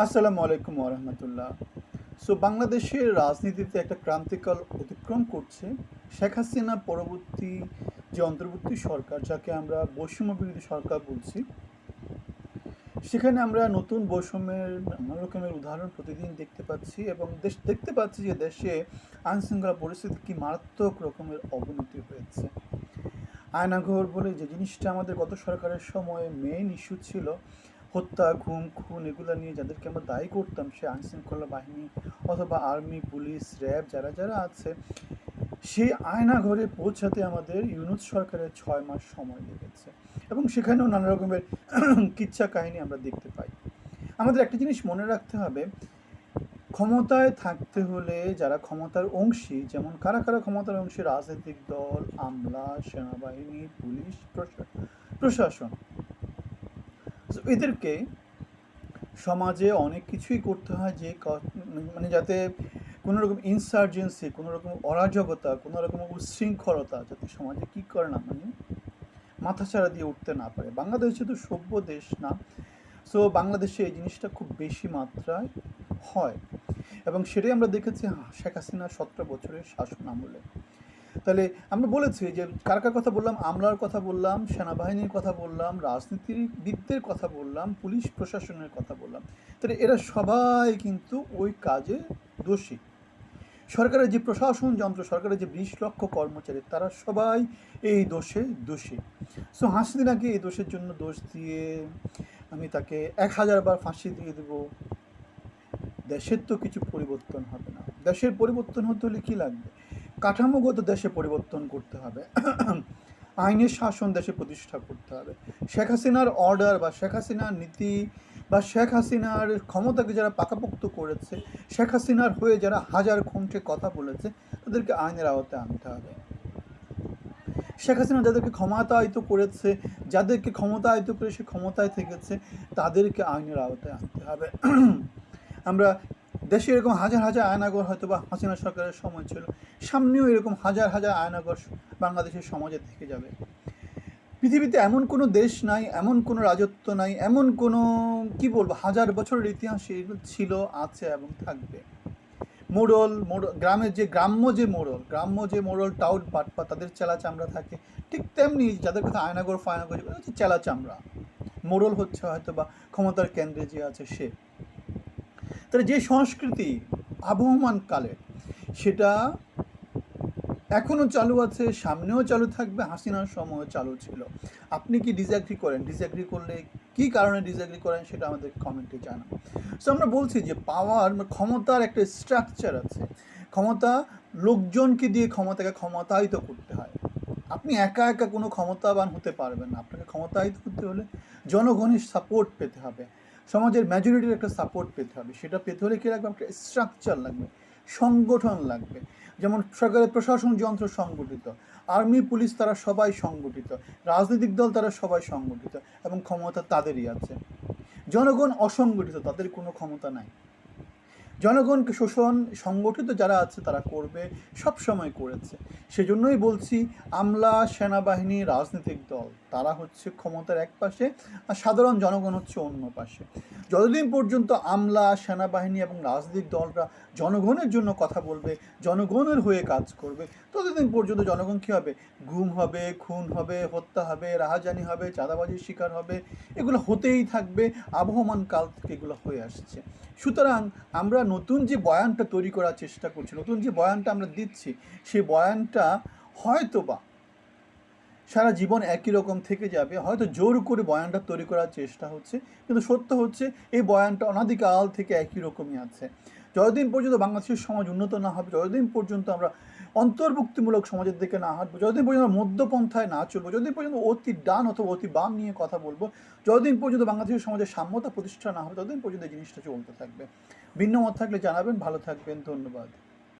আসসালামু আলাইকুম ওরহমতুল্লাহ সো বাংলাদেশের রাজনীতিতে একটা ক্রান্তিকাল অতিক্রম করছে। শেখ হাসিনা পরবর্তী যে অন্তর্বর্তী সরকার, যাকে আমরা বৈষম্য বিরোধী সরকার বলছি, সেখানে আমরা নতুন বৈষম্যের নানা রকমের উদাহরণ প্রতিদিন দেখতে পাচ্ছি এবং দেশ, দেখতে পাচ্ছি যে দেশে আইনশৃঙ্খলা পরিস্থিতি কি মারাত্মক রকমের অবনতি হয়েছে। আয়নাঘর বলে যে জিনিসটা আমাদের গত সরকারের সময় মেইন ইস্যু ছিল হত্যা ঘুম খুন এগুলো নিয়ে যাদেরকে আমরা দায়ী করতাম, সে আইনশৃঙ্খলা বাহিনী অথবা আর্মি, পুলিশ, র্যাব যারা যারা আছে, সেই আয়নাঘরে পৌঁছাতে আমাদের ইউনুস সরকারের ছয় মাস সময় লেগেছে। এবং সেখানেও নানা রকমের কিচ্ছা কাহিনী আমরা দেখতে পাই। আমাদের একটা জিনিস মনে রাখতে হবে, ক্ষমতায় থাকতে হলে যারা ক্ষমতার অংশী, যেমন কারা কারা ক্ষমতার অংশী? রাজনৈতিক দল, আমলা, সেনাবাহিনী, পুলিশ, প্রশা- প্রশাসন। এদেরকে সমাজে অনেক কিছুই করতে হয় যে মানে যাতে কোনো রকম ইনসার্জেন্সি কোনো রকম অরাজকতা, কোনো রকম উচ্ছৃঙ্খলতা যাতে সমাজে কী করে না মানে মাথাছাড়া দিয়ে উঠতে না পারে। বাংলাদেশ যেহেতু সভ্য দেশ না সো বাংলাদেশে এই জিনিসটা খুব বেশি মাত্রায় হয়। এবং সেটাই আমরা দেখেছি শেখ হাসিনার সতেরো বছরের শাসন আমলে। তাহলে আমরা বলেছি যে কার কার কথা বললাম? আমলার কথা বললাম, সেনাবাহিনীর কথা বললাম, রাজনীতিবিদদের কথা বললাম, পুলিশ প্রশাসনের কথা বললাম। তাহলে এরা সবাই কিন্তু ওই কাজে দোষী। সরকারের যে প্রশাসন যন্ত্র, সরকারের যে বিশ লক্ষ কর্মচারী, তারা সবাই এই দোষে দোষী। সো হাসিনাকে এই দোষের জন্য দোষ দিয়ে আমি তাকে এক হাজার বার ফাঁসি দিয়ে দেবো। দেশের তো কিছু পরিবর্তন হবে না। দেশের পরিবর্তন হতে হলে কী লাগবে? কাঠামোগত দেশে পরিবর্তন করতে হবে। আইনের শাসন দেশে প্রতিষ্ঠা করতে হবে। শেখ হাসিনার অর্ডার বা শেখ হাসিনার নীতি বা শেখ হাসিনার ক্ষমতাকে যারা পাকাপোক্ত করেছে, শেখ হাসিনার হয়ে যারা হাজার ঘন্টে কথা বলেছে, তাদেরকে আইনের আওতায় আনতে হবে। শেখ হাসিনা যাদেরকে ক্ষমতায়িত করেছে, যাদেরকে ক্ষমতায়িত করে সে ক্ষমতায় থেকেছে, তাদেরকে আইনের আওতায় আনতে হবে। আমরা দেশে এরকম হাজার হাজার আয়নাগর হয়তো বা হাসিনা সরকারের সময় ছিল। সামনেও এরকম হাজার হাজার আয়নাগর বাংলাদেশের সমাজে থেকে যাবে। পৃথিবীতে এমন কোনো দেশ নাই, এমন কোনো রাজত্ব নাই, এমন কোনো, কি বলব, হাজার বছরের ইতিহাস ছিল, আছে এবং থাকবে। মোড়ল মোড়ল গ্রামের যে, গ্রাম্য যে মোড়ল, গ্রাম্য যে মোড়ল টাউট বাটপা, তাদের চেলা চামড়া থাকে। ঠিক তেমনি যাদের কথা আয়নাগর, ফায়নাগর হচ্ছে চেলা চামড়া। মোড়ল হচ্ছে হয়তো বা ক্ষমতার কেন্দ্রে যে আছে সে। তাহলে যে সংস্কৃতি আবহমান কালে, সেটা এখনও চালু আছে, সামনেও চালু থাকবে, হাসিনার সময় চালু ছিল। আপনি কি ডিসঅ্যাগ্রি করেন? ডিসঅ্যাগ্রি করলে কি কারণে ডিসঅ্যাগ্রি করেন সেটা আমাদের কমেন্টে জানান। সো আমরা বলছি যে পাওয়ার ক্ষমতার একটা স্ট্রাকচার আছে। ক্ষমতা লোকজনকে দিয়ে ক্ষমতাকে ক্ষমতায়িত করতে হয়। আপনি একা একা কোনো ক্ষমতাবান হতে পারবেন না। আপনাকে ক্ষমতায়িত করতে হলে জনগণের সাপোর্ট পেতে হবে। সমাজের মেজরিটির একটা সাপোর্ট পেতে হবে। সেটা পেতে হলে কী লাগবে? একটা স্ট্রাকচার লাগবে, সংগঠন লাগবে। যেমন সরকারের প্রশাসন যন্ত্র সংগঠিত আর্মি পুলিশ তারা সবাই সংগঠিত, রাজনৈতিক দল তারা সবাই সংগঠিত এবং ক্ষমতা তাদেরই আছে। জনগণ অসংগঠিত, তাদের কোনো ক্ষমতা নাই। জনগণকে শোষণ, সংগঠিত যারা আছে তারা করবে সব সময় করেছে। সেজন্যই বলছি, আমলা, সেনাবাহিনী, রাজনৈতিক দল। তারা হচ্ছে ক্ষমতার এক পাশে আর সাধারণ জনগণ হচ্ছে অন্য পাশে। যতদিন পর্যন্ত আমলা, সেনাবাহিনী এবং রাজনৈতিক দলরা জনগণের জন্য কথা বলবে, জনগণের হয়ে কাজ করবে, ততদিন পর্যন্ত জনগণ কী হবে? গুম হবে, খুন হবে, হত্যা হবে, রাহাজানি হবে, চাঁদাবাজির শিকার হবে, এগুলো হতেই থাকবে, আবহমান কাল থেকে এগুলো হয়ে আসছে। সুতরাং আমরা নতুন যে বয়ানটা তৈরি করার চেষ্টা করছি, নতুন যে বয়ানটা আমরা দিচ্ছি, সেই বয়ানটা হয়তো বা সারা জীবন একই রকম থেকে যাবে। হয়তো জোর করে বয়ানটা তৈরি করার চেষ্টা হচ্ছে, কিন্তু সত্য হচ্ছে এই বয়ানটা অনাদিকাল থেকে একই রকমই আছে। যতদিন পর্যন্ত বাংলাদেশের সমাজ উন্নত না হবে, যতদিন পর্যন্ত আমরা অন্তর্ভুক্তিমূলক সমাজের দিকে না হাঁটবো, যতদিন পর্যন্ত মধ্যপন্থায় না চলবো, যতদিন পর্যন্ত অতি ডান অথবা অতি বাম নিয়ে কথা বলব, যতদিন পর্যন্ত বাংলাদেশের সমাজের সাম্যতা প্রতিষ্ঠা না হবে, ততদিন পর্যন্ত এই জিনিসটা চলতে থাকবে। ভিন্ন মত থাকলে জানাবেন, ভালো থাকবেন, ধন্যবাদ।